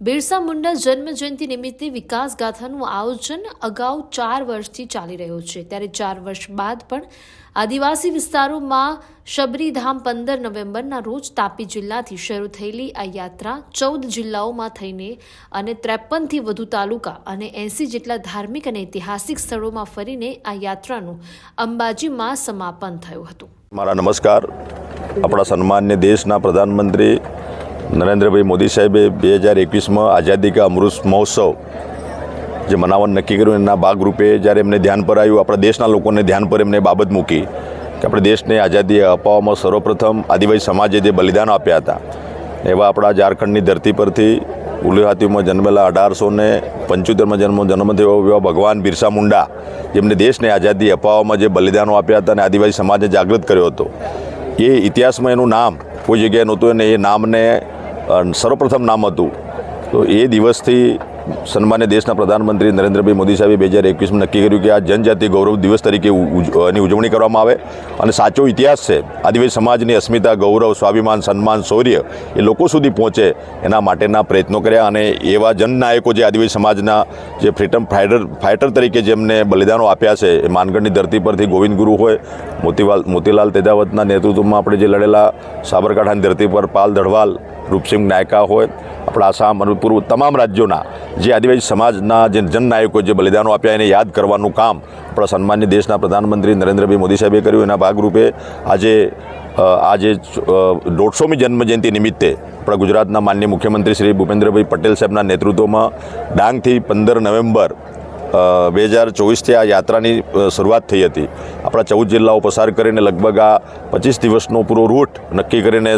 બિરસા મુંડા જન્મ જયંતિ નિમિત્તે વિકાસ ગાથાનું આયોજન અગાઉ ચાર વર્ષથી ચાલી રહ્યું છે. ત્યારે ચાર વર્ષ બાદ પણ આદિવાસી વિસ્તારોમાં શબરીધામ પંદર નવેમ્બરના રોજ તાપી જિલ્લાથી શરૂ થયેલી આ યાત્રા ચૌદ જિલ્લાઓમાં થઈને અને ત્રેપનથી વધુ તાલુકા અને એંસી જેટલા ધાર્મિક અને ઐતિહાસિક સ્થળોમાં ફરીને આ યાત્રાનું અંબાજીમાં સમાપન થયું હતું. મારા નમસ્કાર. આપણા સન્માન્ય દેશના પ્રધાનમંત્રી નરેન્દ્રભાઈ મોદી સાહેબે બે હજાર એકવીસમાં આઝાદી કા અમૃત મહોત્સવ જે મનાવવાનું નક્કી કર્યું એના ભાગરૂપે જ્યારે એમને ધ્યાન પર આવ્યું, આપણા દેશના લોકોને ધ્યાન પર એમને બાબત મૂકી કે આપણે દેશને આઝાદી અપાવવામાં સર્વપ્રથમ આદિવાસી સમાજે જે બલિદાન આપ્યા હતા, એવા આપણા ઝારખંડની ધરતી પરથી ઉલિહાતીમાં જન્મેલા અઢારસો ને પંચોતેરમાં જન્મ જન્મ થયો એવા ભગવાન બિરસા મુંડા, જેમને દેશને આઝાદી અપાવવામાં જે બલિદાનો આપ્યા હતા અને આદિવાસી સમાજને જાગૃત કર્યો હતો. એ ઇતિહાસમાં એનું નામ કોઈ જગ્યાએ નહોતું અને એ નામને સર્વપ્રથમ નામ હતું. તો એ દિવસથી સન્માન્ય દેશના પ્રધાનમંત્રી નરેન્દ્રભાઈ મોદી સાહેબે બે હજાર એકવીસમાં નક્કી કર્યું કે આ જનજાતિ ગૌરવ દિવસ તરીકે એની ઉજવણી કરવામાં આવે. અને સાચો ઇતિહાસ છે. આદિવાસી સમાજની અસ્મિતા, ગૌરવ, સ્વાભિમાન, સન્માન, શૌર્ય એ લોકો સુધી પહોંચે એના માટેના પ્રયત્નો કર્યા અને એવા જનનાયકો જે આદિવાસી સમાજના જે ફ્રીડમ ફાઇટર ફાઇટર તરીકે જેમને બલિદાનો આપ્યા છે, એ માનગઢની ધરતી પરથી ગોવિંદ ગુરુ હોય, મોતીવાલ, મોતીલાલ તેજાવતના નેતૃત્વમાં આપણે જે લડેલા સાબરકાંઠાની ધરતી પર પાલ દઢવાલ રૂપસિંહ નાયકા હોય, આપણા આસામ પૂર્વ તમામ રાજ્યોના જે આદિવાસી સમાજના જે જનનાયકો જે બલિદાનો આપ્યા એને યાદ કરવાનું કામ આપણા સન્માન્ય દેશના પ્રધાનમંત્રી નરેન્દ્રભાઈ મોદી સાહેબે કર્યું. એના ભાગરૂપે આજે આજે દોઢસોમી જન્મજયંતિ નિમિત્તે આપણા ગુજરાતના માન્ય મુખ્યમંત્રી શ્રી ભૂપેન્દ્રભાઈ પટેલ સાહેબના નેતૃત્વમાં ડાંગથી પંદર નવેમ્બર બે હજાર ચોવીસથી આ યાત્રાની શરૂઆત થઈ હતી. આપણા ચૌદ જિલ્લાઓ પસાર કરીને લગભગ આ પચીસ દિવસનો પૂરો રૂટ નક્કી કરીને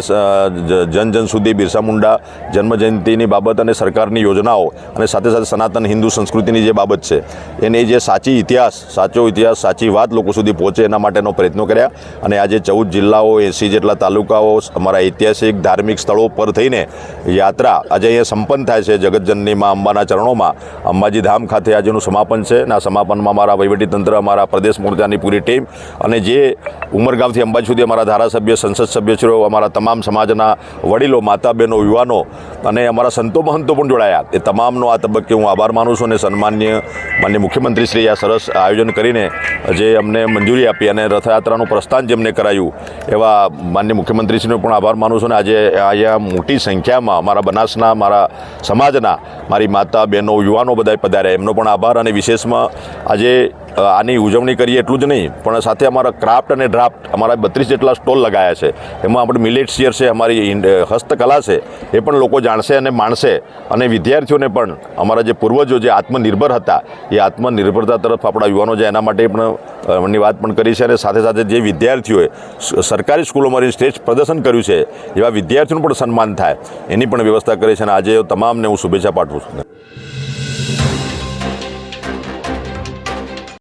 જન જન સુધી બિરસા મુંડા, જન્મજયંતિની બાબત અને સરકારની યોજનાઓ અને સાથે સાથે સનાતન હિન્દુ સંસ્કૃતિની જે બાબત છે, એની જે સાચી ઇતિહાસ, સાચો ઇતિહાસ, સાચી વાત લોકો સુધી પહોંચે એના માટેનો પ્રયત્નો કર્યા. અને આજે ચૌદ જિલ્લાઓ, એંસી જેટલા તાલુકાઓ, અમારા ઐતિહાસિક, ધાર્મિક સ્થળો પર થઈને યાત્રા આજે અહીંયા સંપન્ન થાય છે જગતજનની મા અંબાના ચરણોમાં. અંબાજી ધામ ખાતે આજેનું સમાપન છે અને આ સમાપનમાં મારા વહીવટીતંત્ર, અમારા પ્રદેશ મોરચાની પૂરી ટીમ અને જે ઉમરગામથી અંબાજી સુધી અમારા ધારાસભ્ય, સંસદ સભ્યશ્રીઓ, અમારા તમામ સમાજના વડીલો માતા બહેનો યુવાનો અને અમારા સંતો મહંતો પણ જોડાયા. એ તમામનો આ તબક્કે હું આભાર માનું છું અને સન્માન્ય માન્ય મુખ્યમંત્રીશ્રી આ સરસ આયોજન કરીને જે અમને મંજૂરી આપી અને રથયાત્રાનું પ્રસ્થાન જેમને કરાયું એવા માન્ય મુખ્યમંત્રીશ્રીનો પણ આભાર માનું છું અને આજે અહીંયા મોટી સંખ્યામાં અમારા બનાસના, મારા સમાજના, મારી માતા બહેનો યુવાનો બધાય પધાર્યા. એમનો પણ આભાર અને વિશેષમાં આજે આની ઉજવણી કરીએ એટલું જ નહીં, પણ સાથે અમારા ક્રાફ્ટ અને ડ્રાફ્ટ, અમારા બત્રીસ જેટલા સ્ટોલ લગાયા છે. એમાં આપણે મિલેટ છે, અમારી હસ્તકલા છે, એ પણ લોકો જાણશે અને માણશે. અને વિદ્યાર્થીઓને પણ અમારા જે પૂર્વજો જે આત્મનિર્ભર હતા, એ આત્મનિર્ભરતા તરફ આપણા યુવાનો છે, એના માટે પણ એમની વાત પણ કરી છે અને સાથે સાથે જે વિદ્યાર્થીઓએ સરકારી સ્કૂલોમાં સ્ટેજ પ્રદર્શન કર્યું છે, એવા વિદ્યાર્થીઓનું પણ સન્માન થાય. એની પણ વ્યવસ્થા કરી છે અને આજે તમામને હું શુભેચ્છા પાઠવું છું.